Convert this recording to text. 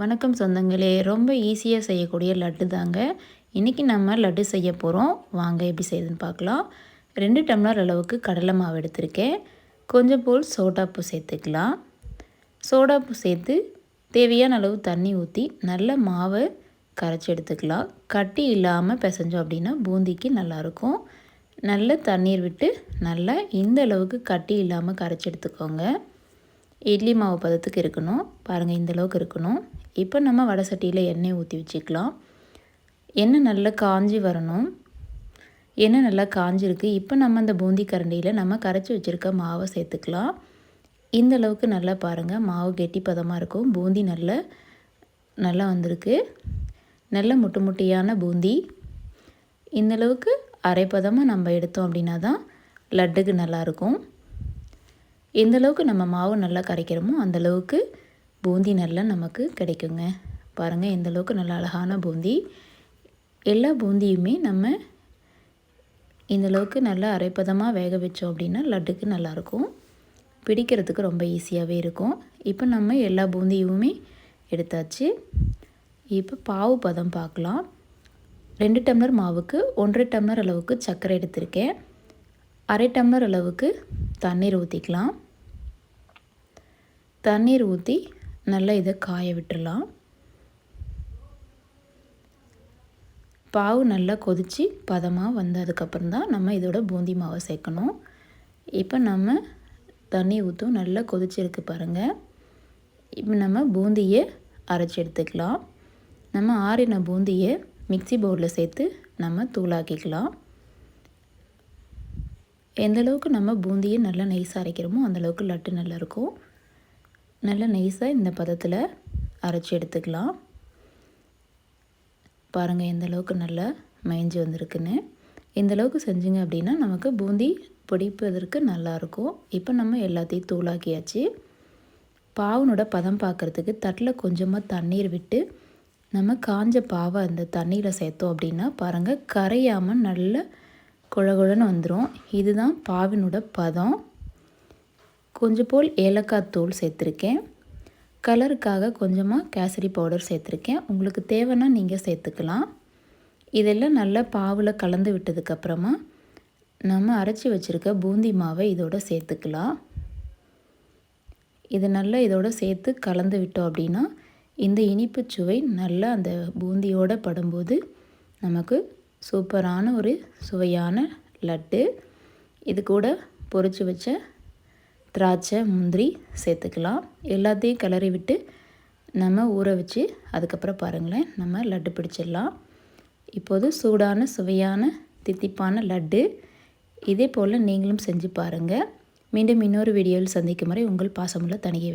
வணக்கம் சொந்தங்களே. ரொம்ப ஈஸியாக செய்யக்கூடிய லட்டு தாங்க. இன்றைக்கி நம்ம லட்டு செய்ய போகிறோம் வாங்க எப்படி செய்யுதுன்னு பார்க்கலாம். ரெண்டு டம்ளர் அளவுக்கு கடலை மாவு எடுத்திருக்கேன். கொஞ்சம் போல் சோடாப்பு சேர்த்துக்கலாம். சோடாப்பு சேர்த்து தேவையான அளவு தண்ணி ஊற்றி நல்ல மாவை கரைச்சி எடுத்துக்கலாம். கட்டி இல்லாமல் பிசைஞ்சோம் அப்படின்னா பூந்திக்கு நல்லாயிருக்கும். நல்ல தண்ணீர் விட்டு நல்லா இந்த அளவுக்கு கட்டி இல்லாமல் கரைச்சி எடுத்துக்கோங்க. இட்லி மாவு பதத்துக்கு இருக்கணும். பாருங்கள் இந்தளவுக்கு இருக்கணும். இப்போ நம்ம வடை சட்டியில் எண்ணெய் ஊற்றி வச்சுக்கலாம். எண்ணெய் நல்லா காஞ்சி வரணும். எண்ணெய் நல்லா காஞ்சிருக்கு. இப்போ நம்ம அந்த பூந்தி கரண்டியில் நம்ம கரைச்சி வச்சுருக்க மாவை சேர்த்துக்கலாம். இந்த அளவுக்கு நல்லா பாருங்கள் மாவு கெட்டி பதமாக இருக்கும். பூந்தி நல்ல நல்லா வந்திருக்கு. நல்ல முட்டு முட்டியான பூந்தி. இந்தளவுக்கு அரைப்பதமாக நம்ம எடுத்தோம் அப்படின்னா தான் லட்டுக்கு நல்லாயிருக்கும் எந்தளவுக்கு நம்ம மாவு நல்லா கரைக்கிறோமோ அந்தளவுக்கு பூந்தி நல்லா நமக்கு கிடைக்குங்க. பாருங்கள் எந்தளவுக்கு நல்லா அழகான பூந்தி. எல்லா பூந்தியுமே நம்ம இந்தளவுக்கு நல்லா அரைப்பதமாக வேக வச்சோம் அப்படின்னா லட்டுக்கு நல்லாயிருக்கும். பிடிக்கிறதுக்கு ரொம்ப ஈஸியாகவே இருக்கும். இப்போ நம்ம எல்லா பூந்தியுமே எடுத்தாச்சு. இப்போ பாவு பதம் பார்க்கலாம். ரெண்டு டம்ளர் மாவுக்கு ஒன்றரை டம்ளர் அளவுக்கு சர்க்கரை எடுத்திருக்கேன். அரை டம்ளர் அளவுக்கு தண்ணீர் ஊற்றிக்கலாம் தண்ணீர் ஊற்றி நல்லா இதை காய விட்டுடலாம். பாவு நல்லா கொதித்து பதமாக வந்ததுக்கப்புறம் தான் நம்ம இதோட பூந்தி மாவை சேர்க்கணும். இப்போ நம்ம தண்ணி ஊற்றும் நல்லா கொதிச்சிருக்கு பாருங்கள் இப்போ நம்ம பூந்தியை அரைச்சி எடுத்துக்கலாம். நம்ம ஆறின பூந்தியை மிக்சி பவுலில் சேர்த்து நம்ம தூளாக்கிக்கலாம். எந்தளவுக்கு நம்ம பூந்தியை நல்லா நைஸாக அரைக்கிறோமோ அந்தளவுக்கு லட்டு நல்லாயிருக்கும் நல்லா நைஸாக இந்த பதத்தில் அரைச்சி எடுத்துக்கலாம். பாருங்கள் எந்த அளவுக்கு நல்லா மயஞ்சி வந்திருக்குன்னு. இந்த அளவுக்கு செஞ்சிங்க அப்படின்னா நமக்கு பூந்தி பிடிப்பதற்கு நல்லாயிருக்கும் இப்போ நம்ம எல்லாத்தையும் தூளாக்கியாச்சு. பாவனோட பதம் பார்க்குறதுக்கு தட்டில் கொஞ்சமாக தண்ணீர் விட்டு நம்ம காஞ்ச பாவை அந்த தண்ணியில் சேர்த்தோம் அப்படின்னா பாருங்கள் கரையாமல் நல்ல குழகுழன்னு வந்துடும் இதுதான் பாவினோட பதம். கொஞ்சம் போல் ஏலக்காய் தூள் சேர்த்துருக்கேன். கலருக்காக கொஞ்சமாக கேசரி பவுடர் சேர்த்துருக்கேன். உங்களுக்கு தேவைன்னா நீங்கள் சேர்த்துக்கலாம். இதெல்லாம் நல்லா பாவில் கலந்து விட்டதுக்கப்புறமா நம்ம அரைச்சி வச்சுருக்க பூந்தி மாவை இதோட சேர்த்துக்கலாம். இது நல்லா இதோட சேர்த்து கலந்து விட்டோம் அப்படின்னா இந்த இனிப்பு சுவை நல்லா அந்த பூந்தியோடு படும்போது நமக்கு சூப்பரான ஒரு சுவையான லட்டு. இது கூட பொறிச்சு வச்ச திராட்சை முந்திரி சேர்த்துக்கலாம். எல்லாத்தையும் கிளறி விட்டு நம்ம ஊற வச்சு அதுக்கப்புறம் பாருங்களேன் நம்ம லட்டு பிடிச்சிடலாம். இப்போது சூடான சுவையான தித்திப்பான லட்டு. இதே போல் நீங்களும் செஞ்சு பாருங்கள் மீண்டும் இன்னொரு வீடியோவில் சந்திக்கும் வரை உங்கள் பாசமுள்ள தனியவே